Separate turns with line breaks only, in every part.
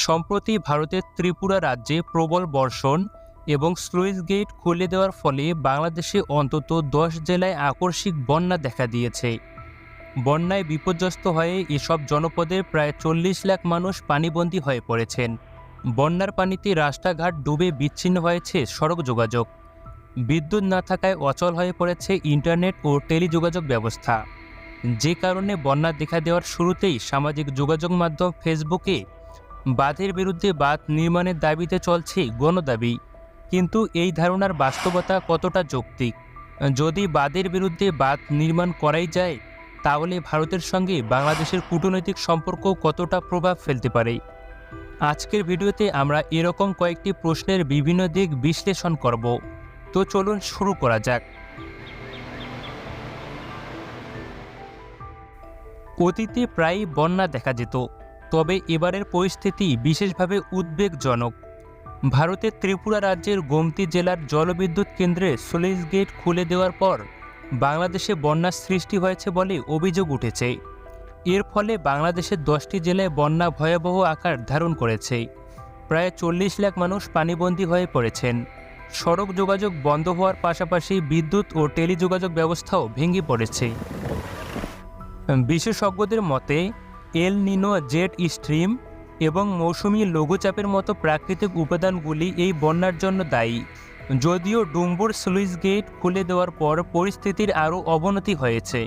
সম্প্রতি ভারতের ত্রিপুরা রাজ্যে প্রবল বর্ষণ এবং স্লুইস গেট খুলে দেওয়ার ফলে বাংলাদেশে অন্তত দশ জেলায় আকস্মিক বন্যা দেখা দিয়েছে। বন্যায় বিপর্যস্ত হয়ে এসব জনপদের প্রায় চল্লিশ লাখ মানুষ পানিবন্দী হয়ে পড়েছেন। বন্যার পানিতে রাস্তাঘাট ডুবে বিচ্ছিন্ন হয়েছে সড়ক যোগাযোগ। বিদ্যুৎ না থাকায় অচল হয়ে পড়েছে ইন্টারনেট ও টেলিযোগাযোগ ব্যবস্থা। যে কারণে বন্যা দেখা দেওয়ার শুরুতেই সামাজিক যোগাযোগ মাধ্যম ফেসবুকে বাঁধের বিরুদ্ধে বাঁধ নির্মাণের দাবিতে চলছে গণদাবি। কিন্তু এই ধারণার বাস্তবতা কতটা যৌক্তিক? যদি বাঁধের বিরুদ্ধে বাঁধ নির্মাণ করাই যায়, তাহলে ভারতের সঙ্গে বাংলাদেশের কূটনৈতিক সম্পর্ক কতটা প্রভাব ফেলতে পারে? আজকের ভিডিওতে আমরা এরকম কয়েকটি প্রশ্নের বিভিন্ন দিক বিশ্লেষণ করব। তো চলুন শুরু করা যাক। অতীতে প্রায়ই বন্যা দেখা যেত। তবে এবারের পরিস্থিতি বিশেষভাবে উদ্বেগজনক। ভারতের ত্রিপুরা রাজ্যের গোমতি জেলার জলবিদ্যুৎ কেন্দ্রে সুইচ গেট খুলে দেওয়ার পর বাংলাদেশে বন্যার সৃষ্টি হয়েছে বলে অভিযোগ উঠেছে। এর ফলে বাংলাদেশের দশটি জেলায় বন্যা ভয়াবহ আকার ধারণ করেছে। প্রায় চল্লিশ লাখ মানুষ পানিবন্দী হয়ে পড়েছেন। সড়ক যোগাযোগ বন্ধ হওয়ার পাশাপাশি বিদ্যুৎ ও টেলিযোগাযোগ ব্যবস্থাও ভেঙে পড়েছে। বিশেষজ্ঞদের মতে এল নিনো জেট স্ট্রিম এবং মৌসুমি লঘুচাপের মতো প্রাকৃতিক উপাদানগুলি এই বন্যার জন্য দায়ী। যদিও ডুম্বুর স্লুইস গেট খুলে দেওয়ার পর পরিস্থিতির আরও অবনতি হয়েছে,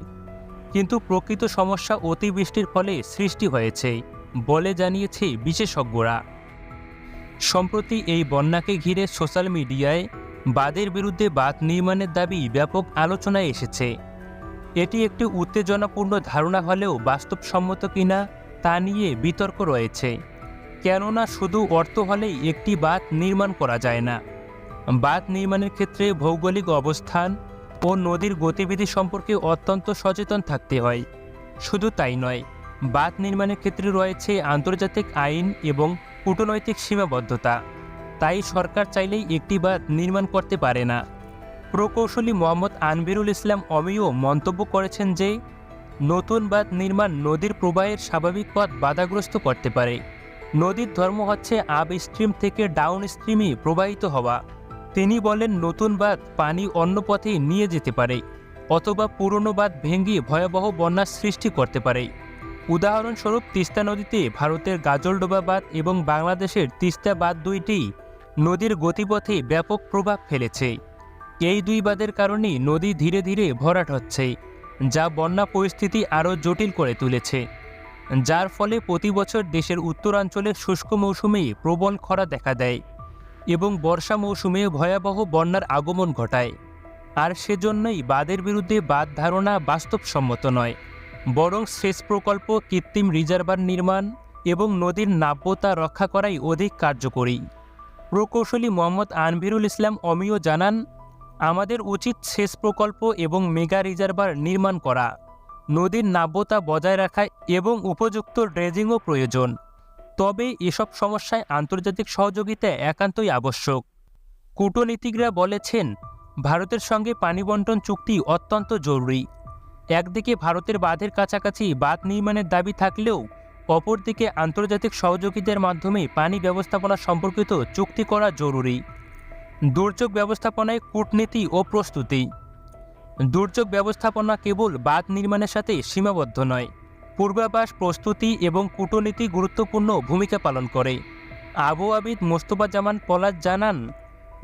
কিন্তু প্রকৃত সমস্যা অতিবৃষ্টির ফলে সৃষ্টি হয়েছে, বলে জানিয়েছে বিশেষজ্ঞরা। সম্প্রতি এই বন্যাকে ঘিরে সোশ্যাল মিডিয়ায় বাদের বিরুদ্ধে বাঁধ নির্মাণের দাবি ব্যাপক আলোচনায় এসেছে। এটি একটি উত্তেজনাপূর্ণ ধারণা হলেও বাস্তবসম্মত কিনা তা নিয়ে বিতর্ক রয়েছে। কেননা শুধু অর্থ হলেই একটি বাঁধ নির্মাণ করা যায় না। বাঁধ নির্মাণের ক্ষেত্রে ভৌগোলিক অবস্থান ও নদীর গতিবিধি সম্পর্কে অত্যন্ত সচেতন থাকতে হয়। শুধু তাই নয়, বাঁধ নির্মাণের ক্ষেত্রে রয়েছে আন্তর্জাতিক আইন এবং কূটনৈতিক সীমাবদ্ধতা। তাই সরকার চাইলেই একটি বাঁধ নির্মাণ করতে পারে না। প্রকৌশলী মোহাম্মদ আনবিরুল ইসলাম অমিও মন্তব্য করেছেন যে, নতুন বাঁধ নির্মাণ নদীর প্রবাহের স্বাভাবিক পথ বাধাগ্রস্ত করতে পারে। নদীর ধর্ম হচ্ছে আপ স্ট্রিম থেকে ডাউন স্ট্রিমে প্রবাহিত হওয়া। তিনি বলেন, নতুন বাঁধ পানি অন্য পথে নিয়ে যেতে পারে, অথবা পুরনো বাঁধ ভেঙে ভয়াবহ বন্যার সৃষ্টি করতে পারে। উদাহরণস্বরূপ, তিস্তা নদীতে ভারতের গাজলডোবা বাঁধ এবং বাংলাদেশের তিস্তা বাঁধ দুইটি নদীর গতিপথে ব্যাপক প্রভাব ফেলেছে। এই দুই বাঁধের কারণেই নদী ধীরে ধীরে ভরাট হচ্ছে, যা বন্যা পরিস্থিতি আরও জটিল করে তুলেছে, যার ফলে প্রতি বছর দেশের উত্তরাঞ্চলে শুষ্ক মৌসুমে প্রবল খরা দেখা দেয় এবং বর্ষা মৌসুমে ভয়াবহ বন্যার আগমন ঘটায়। আর সেজন্যই বাদের বিরুদ্ধে বাদ ধারণা বাস্তবসম্মত নয়, বরং সেচ প্রকল্প, কৃত্রিম রিজার্ভার নির্মাণ এবং নদীর নাব্যতা রক্ষা করাই অধিক কার্যকরী। প্রকৌশলী মোহাম্মদ আনভিরুল ইসলাম অমিও জানান আমাদের উচিত সেচ প্রকল্প এবং মেগা রিজার্ভার নির্মাণ করা। নদীর নাব্যতা বজায় রাখা এবং উপযুক্ত ড্রেজিংও প্রয়োজন। তবে এসব সমস্যায় আন্তর্জাতিক সহযোগিতা একান্তই আবশ্যক। কূটনীতিকরা বলেছেন, ভারতের সঙ্গে পানি বন্টন চুক্তি অত্যন্ত জরুরি। একদিকে ভারতের বাঁধের কাছাকাছি বাঁধ নির্মাণের দাবি থাকলেও, অপরদিকে আন্তর্জাতিক সহযোগিতার মাধ্যমে পানি ব্যবস্থাপনা সম্পর্কিত চুক্তি করা জরুরি। দুর্যোগ ব্যবস্থাপনায় কূটনীতি ও প্রস্তুতি। দুর্যোগ ব্যবস্থাপনা কেবল বাঁধ নির্মাণের সাথে সীমাবদ্ধ নয়, পূর্বাভাস, প্রস্তুতি এবং কূটনীতি গুরুত্বপূর্ণ ভূমিকা পালন করে। আবহাওয়াবিদ মোস্তফা জামান পলাশ জানান,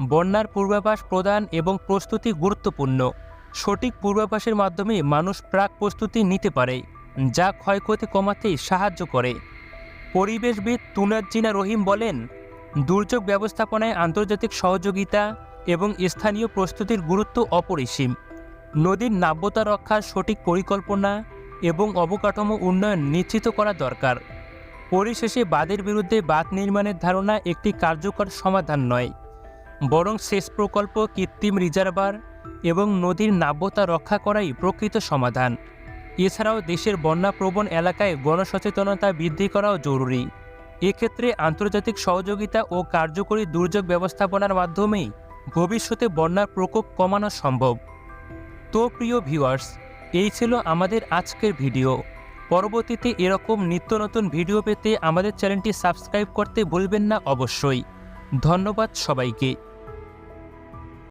বন্যার পূর্বাভাস প্রদান এবং প্রস্তুতি গুরুত্বপূর্ণ। সঠিক পূর্বাভাসের মাধ্যমে মানুষ প্রাক প্রস্তুতি নিতে পারে, যা ক্ষয়ক্ষতি কমাতে সাহায্য করে। পরিবেশবিদ তুনাজ্জিনা রহিম বলেন দুর্যোগ ব্যবস্থাপনায় আন্তর্জাতিক সহযোগিতা এবং স্থানীয় প্রস্তুতির গুরুত্ব অপরিসীম। নদীর নাব্যতা রক্ষার সঠিক পরিকল্পনা এবং অবকাঠামো উন্নয়ন নিশ্চিত করা দরকার। পরিশেষে বাদের বিরুদ্ধে বাঁধ নির্মাণের ধারণা একটি কার্যকর সমাধান নয়। বরং সেচ প্রকল্প, কৃত্রিম রিজার্ভার এবং নদীর নাব্যতা রক্ষা করাই প্রকৃত সমাধান। এছাড়াও দেশের বন্যাপ্রবণ এলাকায় গণসচেতনতা বৃদ্ধি করাও জরুরি। এক্ষেত্রে আন্তর্জাতিক সহযোগিতা ও কার্যকরী দুর্যোগ ব্যবস্থাপনার মাধ্যমেই ভবিষ্যতে বন্যার প্রকোপ কমানো সম্ভব। তো প্রিয় ভিউয়ার্স, এই ছিল আমাদের আজকের ভিডিও। পরবর্তীতে এরকম নিত্য নতুন ভিডিও পেতে আমাদের চ্যানেলটি সাবস্ক্রাইব করতে ভুলবেন না অবশ্যই। ধন্যবাদ সবাইকে।